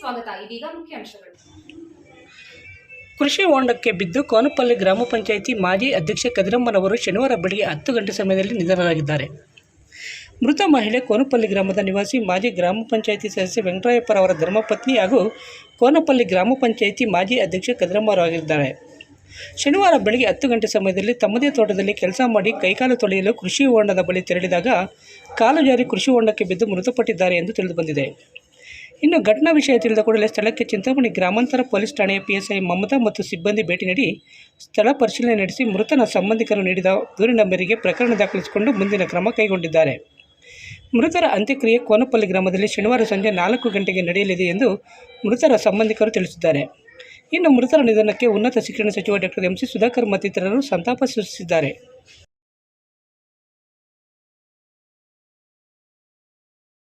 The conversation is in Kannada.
ಸ್ವಾಗತ. ಇದೀಗ ಮುಖ್ಯಾಂಶಗಳು ಕೃಷಿ ಹೊಂಡಕ್ಕೆ ಬಿದ್ದು ಕೋನಪಲ್ಲಿ ಗ್ರಾಮ ಪಂಚಾಯಿತಿ ಮಾಜಿ ಅಧ್ಯಕ್ಷ ಕದಿರಮ್ಮನವರು ಶನಿವಾರ ಬೆಳಗ್ಗೆ ಹತ್ತು ಗಂಟೆ ಸಮಯದಲ್ಲಿ ನಿಧನರಾಗಿದ್ದಾರೆ. ಮೃತ ಮಹಿಳೆ ಕೋನಪಲ್ಲಿ ಗ್ರಾಮದ ನಿವಾಸಿ ಮಾಜಿ ಗ್ರಾಮ ಪಂಚಾಯಿತಿ ಸದಸ್ಯ ವೆಂಕಟರಾಯಪ್ಪರವರ ಧರ್ಮಪತ್ನಿ ಹಾಗೂ ಕೋನಪಲ್ಲಿ ಗ್ರಾಮ ಪಂಚಾಯಿತಿ ಮಾಜಿ ಅಧ್ಯಕ್ಷ ಕದಿರಮ್ಮರಾಗಿದ್ದಾರೆ ಶನಿವಾರ ಬೆಳಗ್ಗೆ ಹತ್ತು ಗಂಟೆ ಸಮಯದಲ್ಲಿ ತಮ್ಮದೇ ತೋಟದಲ್ಲಿ ಕೆಲಸ ಮಾಡಿ ಕೈಕಾಲು ತೊಳೆಯಲು ಕೃಷಿ ಹೊಂಡದ ಬಳಿ ತೆರಳಿದಾಗ ಕಾಲು ಜಾರಿ ಕೃಷಿ ಹೊಂಡಕ್ಕೆ ಬಿದ್ದು ಮೃತಪಟ್ಟಿದ್ದಾರೆ ಎಂದು ತಿಳಿದುಬಂದಿದೆ. ಇನ್ನು ಘಟನಾ ವಿಷಯ ತಿಳಿದ ಕೂಡಲೇ ಸ್ಥಳಕ್ಕೆ ಚಿಂತಾಮಣಿ ಗ್ರಾಮಾಂತರ ಪೊಲೀಸ್ ಠಾಣೆಯ ಪಿಎಸ್ಐ ಮಮತಾ ಮತ್ತು ಸಿಬ್ಬಂದಿ ಭೇಟಿ ನೀಡಿ ಸ್ಥಳ ಪರಿಶೀಲನೆ ನಡೆಸಿ ಮೃತನ ಸಂಬಂಧಿಕರು ನೀಡಿದ ದೂರಿನ ಮೇರೆಗೆ ಪ್ರಕರಣ ದಾಖಲಿಸಿಕೊಂಡು ಮುಂದಿನ ಕ್ರಮ ಕೈಗೊಂಡಿದ್ದಾರೆ. ಮೃತರ ಅಂತ್ಯಕ್ರಿಯೆ ಕೋನಪಲ್ಲಿ ಗ್ರಾಮದಲ್ಲಿ ಶನಿವಾರ ಸಂಜೆ ನಾಲ್ಕು ಗಂಟೆಗೆ ನಡೆಯಲಿದೆ ಎಂದು ಮೃತರ ಸಂಬಂಧಿಕರು ತಿಳಿಸಿದ್ದಾರೆ. ಇನ್ನು ಮೃತರ ನಿಧನಕ್ಕೆ ಉನ್ನತ ಶಿಕ್ಷಣ ಸಚಿವ ಡಾಕ್ಟರ್ ಎಂಸಿ ಸುಧಾಕರ್ ಮತ್ತಿತರರು ಸಂತಾಪ ಸೂಚಿಸಿದ್ದಾರೆ.